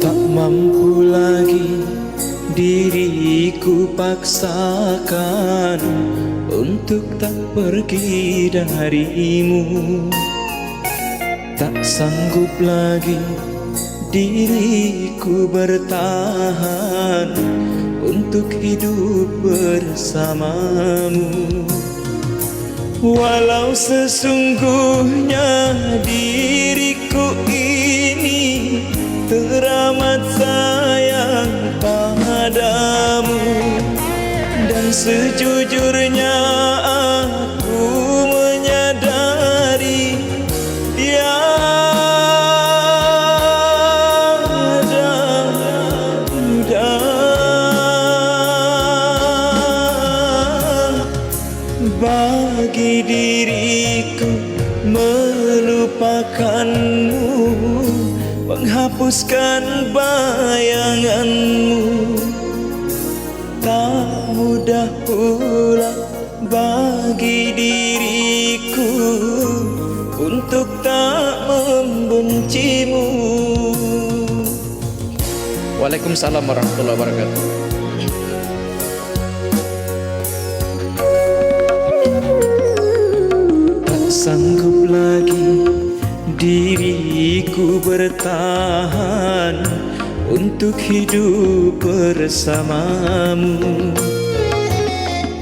Tak mampu lagi diriku paksakan Untuk tak pergi darimu. Tak sanggup lagi diriku bertahan Untuk hidup bersamamu Walau sesungguhnya diriku ini teramat sayang padamu. Dan sejujurnya aku menghapuskan bayanganmu tak mudah pula bagi diriku untuk tak membencimu Waalaikumsalam warahmatullahi wabarakatuh. Bertahan Untuk hidup bersamamu.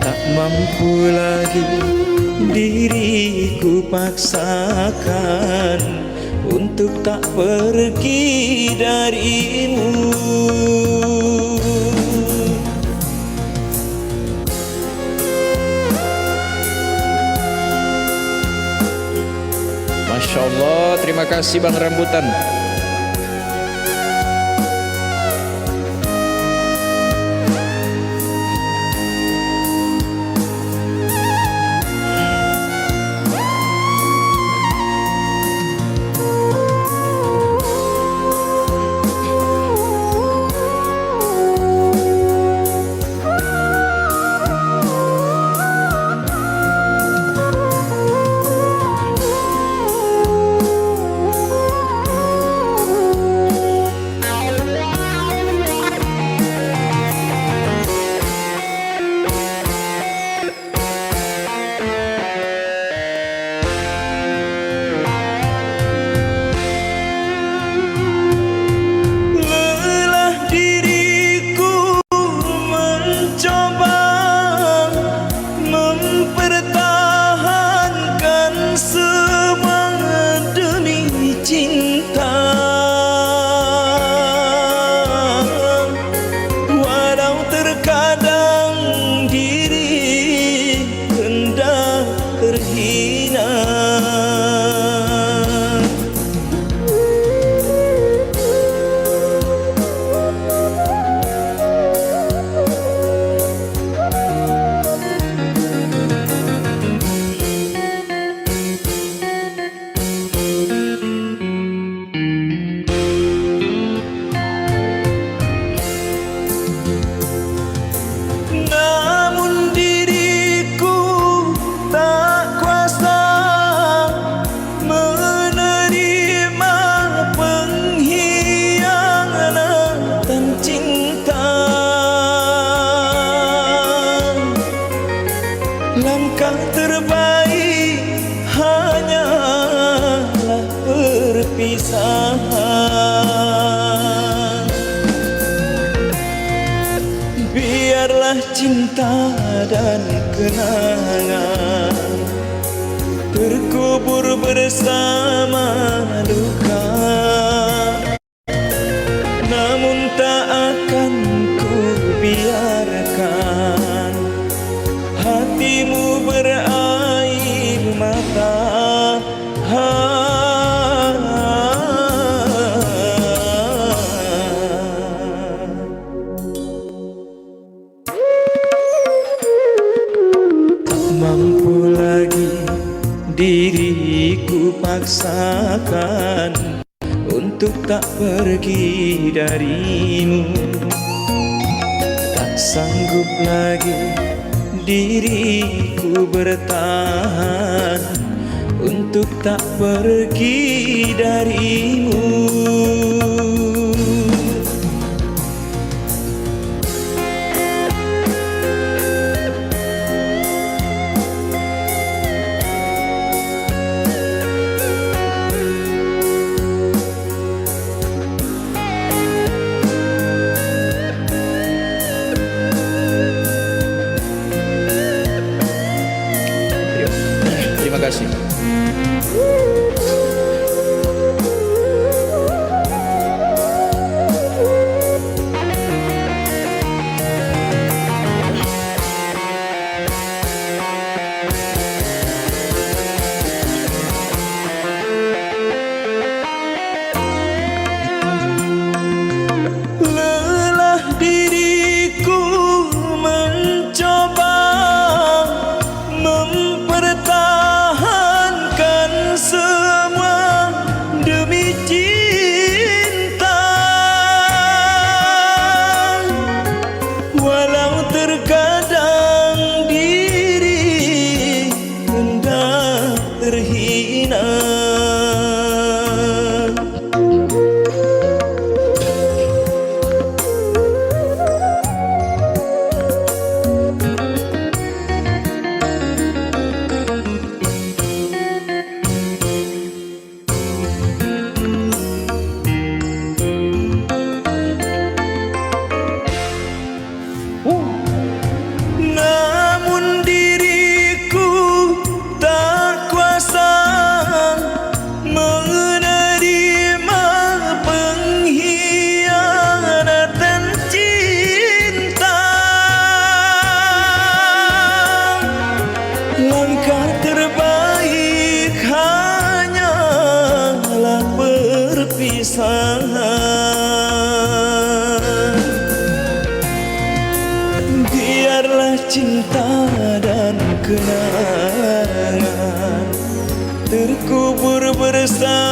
Tak mampu lagi diriku paksakan Untuk tak pergi darimu Masya Allah. Terima kasih Bang Rambutan. Langkah terbaik hanyalah perpisahan. Biarlah cinta dan kenangan Terkubur bersama duka diriku paksakan Untuk tak pergi darimu. Tak sanggup lagi diriku bertahan untuk tak pergi darimu Langkah terbaik hanyalah perpisahan Biarlah cinta dan kenangan Terkubur bersama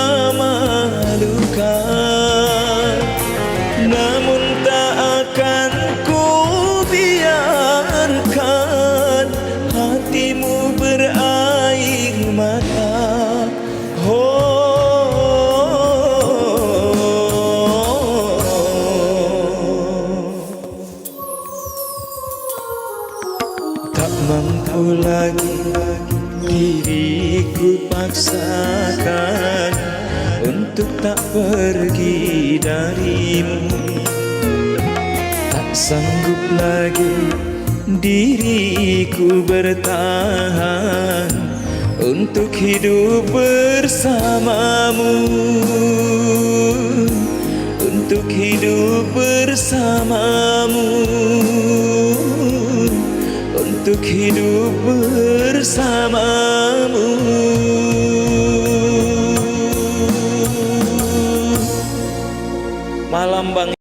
Untuk tak pergi darimu. Tak sanggup lagi diriku bertahan Untuk hidup bersamamu. Untuk hidup bersamamu. Untuk hidup bersamamu Malam bang